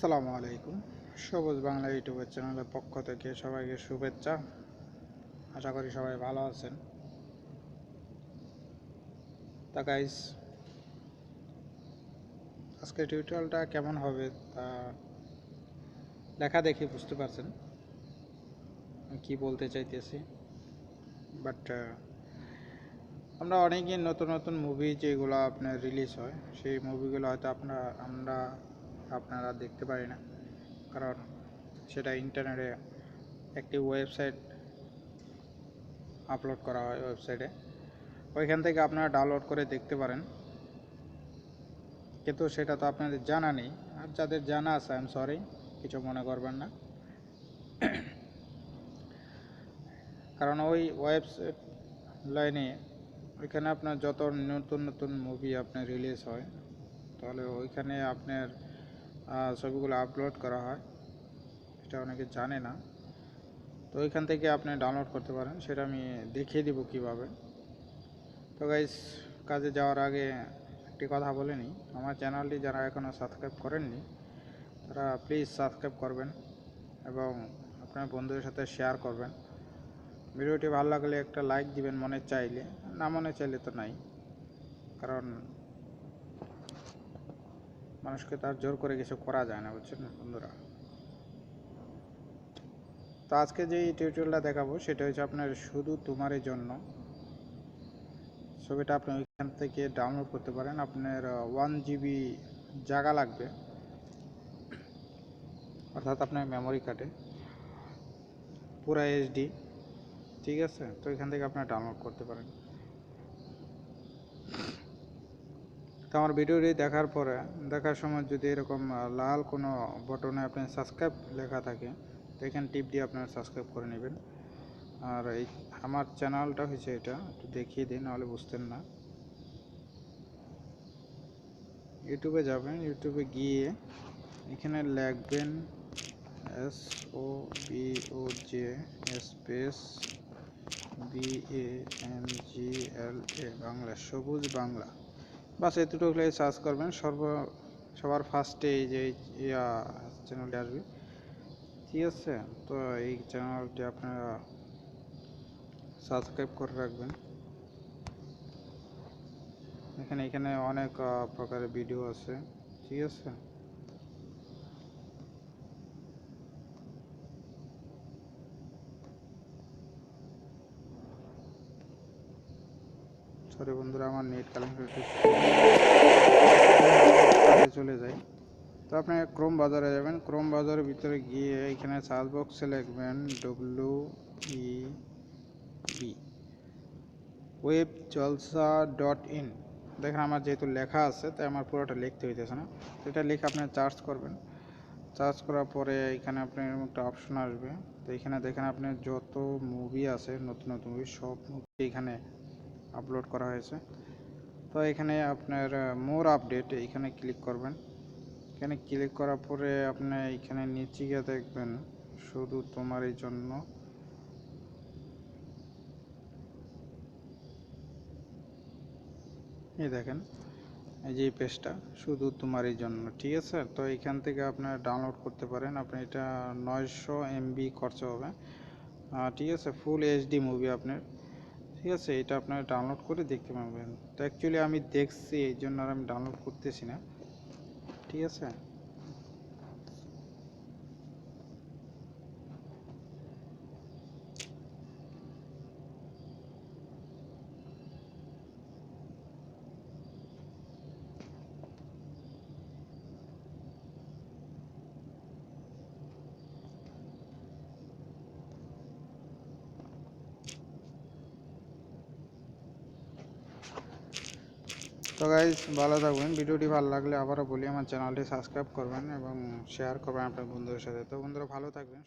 আসসালামু আলাইকুম। সবুজ বাংলা ইউটিউবের চ্যানেলের পক্ষ থেকে সবাইকে শুভেচ্ছা। আশা করি সবাই ভালো আছেন। তা গাইস আজকে টিউটোরিয়ালটা কেমন হবে তা লেখা দেখে বুঝতে পারছেন। কী বলতে চাইতেছি? বাট আমরা অনেকই নতুন নতুন মুভি যেগুলো আপনার রিলিজ হয়, সেই মুভিগুলো হয়তো আপনার, আমরা আপনারা দেখতে পারি না। কারণ সেটা ইন্টারনেটে একটি ওয়েবসাইট আপলোড করা হয় ওয়েবসাইটে ওইখান থেকে আপনারা ডাউনলোড করে দেখতে পারেন। কিন্তু সেটা তো আপনাদের জানা নেই। আর যাদের জানা আছে আই এম সরি কিছু মনে করবেন না। কারণ ওই ওয়েবসাইট লাইনে ওইখানে আপনার যত নতুন নতুন মুভি আপনার রিলিজ হয়, তাহলে ওইখানে আপনার ছবিগুলো আপলোড করা হয়। এটা অনেকে জানে না। তো ওইখান থেকে আপনি ডাউনলোড করতে পারেন। সেটা আমি দেখিয়ে দিব কীভাবে। তো গাইস কাজে যাওয়ার আগে একটি কথা বলে নিই। আমার চ্যানেলটি যারা এখনও সাবস্ক্রাইব করেননি, তারা প্লিজ সাবস্ক্রাইব করবেন এবং আপনার বন্ধুদের সাথে শেয়ার করবেন। ভিডিওটি ভালো লাগলে একটা লাইক দিবেন মনে চাইলে। না মনে চাইলে তো নাই। কারণ মানুষকে তার জোর করে কিছু করা যায় না, বুঝছেন? বন্ধুরা। তো আজকে যে টিউটোরিয়ালটা দেখাবো, সেটা হচ্ছে আপনার শুধু তোমারই জন্য। ছবিটা আপনি ওইখান থেকে ডাউনলোড করতে পারেন। আপনার ওয়ান জিবি জায়গা লাগবে। অর্থাৎ আপনার মেমোরি কার্ডে পুরা এইচডি ঠিক আছে? তো এখান থেকে আপনার ডাউনলোড করতে পারেন। তো আমার ভিডিওটি দেখার পরে, দেখার সময় যদি এরকম লাল কোনো বটনে আপনি সাবস্ক্রাইব লেখা থাকে, তো এখানে টিপ দিয়ে আপনার সাবস্ক্রাইব করে নেবেন। আর এই আমার চ্যানেলটা হয়েছে এটা, একটু দেখিয়ে দিন নাহলে বুঝতেন না। ইউটিউবে যাবেন ইউটিউবে গিয়ে এখানে লিখবেন S O B O J space B A N G L A Bangla, Sobuj Bangla. বাস এতটুকু সার্চ করবেন। সর্ব, সবার ফার্স্টে এই যে ইয়া চ্যানেলটি আসবে। ঠিক আছে? তো এই চ্যানেলটি আপনারা সাবস্ক্রাইব করে রাখবেন। এখানে এখানে অনেক প্রকারের ভিডিও আছে। ঠিক আছে? সরি বন্ধুরা, আমার নেট কানেক্ট চলে যায়। তো আপনি ক্রোম বাজারে যাবেন। ক্রোম বাজারের ভিতরে গিয়ে এখানে সার্চ বক্সে লিখবেন W E B web Jalsha dot in দেখেন আমার যেহেতু লেখা আছে, তাই আমার পুরোটা লিখতে হইতেছে না। তো এটা লিখে আপনি চার্জ করবেন। চার্জ করার পরে এখানে আপনার একটা অপশন আসবে। তো এখানে দেখেন আপনার যত মুভি আছে, নতুন নতুন মুভি সব মুভি এখানে আপলোড করা হয়েছে। তো এখানে আপনার মোর আপডেট এখানে ক্লিক করবেন। এখানে ক্লিক করার পরে আপনি এখানে নিচে গিয়ে দেখবেন, শুধু তোমারই জন্য। এই দেখেন, এই যে পেজটা শুধু তোমারই জন্য, ঠিক আছে? তো এখান থেকে আপনার ডাউনলোড করতে পারেন। আপনি এটা নয়শো এমবি খরচা হবে। ঠিক আছে? ফুল এইচডি মুভি আপনার। ঠিক আছে, এটা আপনারা ডাউনলোড করে দেখতে পাবেন তো অ্যাকচুয়ালি আমি দেখছি এই জন্য আর আমি ডাউনলোড করতেছি না। ঠিক আছে? তো গাইজ ভালো থাকবেন। ভিডিওটি ভালো লাগলে আবারও বলি, আমার চ্যানেলটি সাবস্ক্রাইব করবেন এবং শেয়ার করবেন আপনার বন্ধুদের সাথে। তো বন্ধুরা, ভালো থাকবেন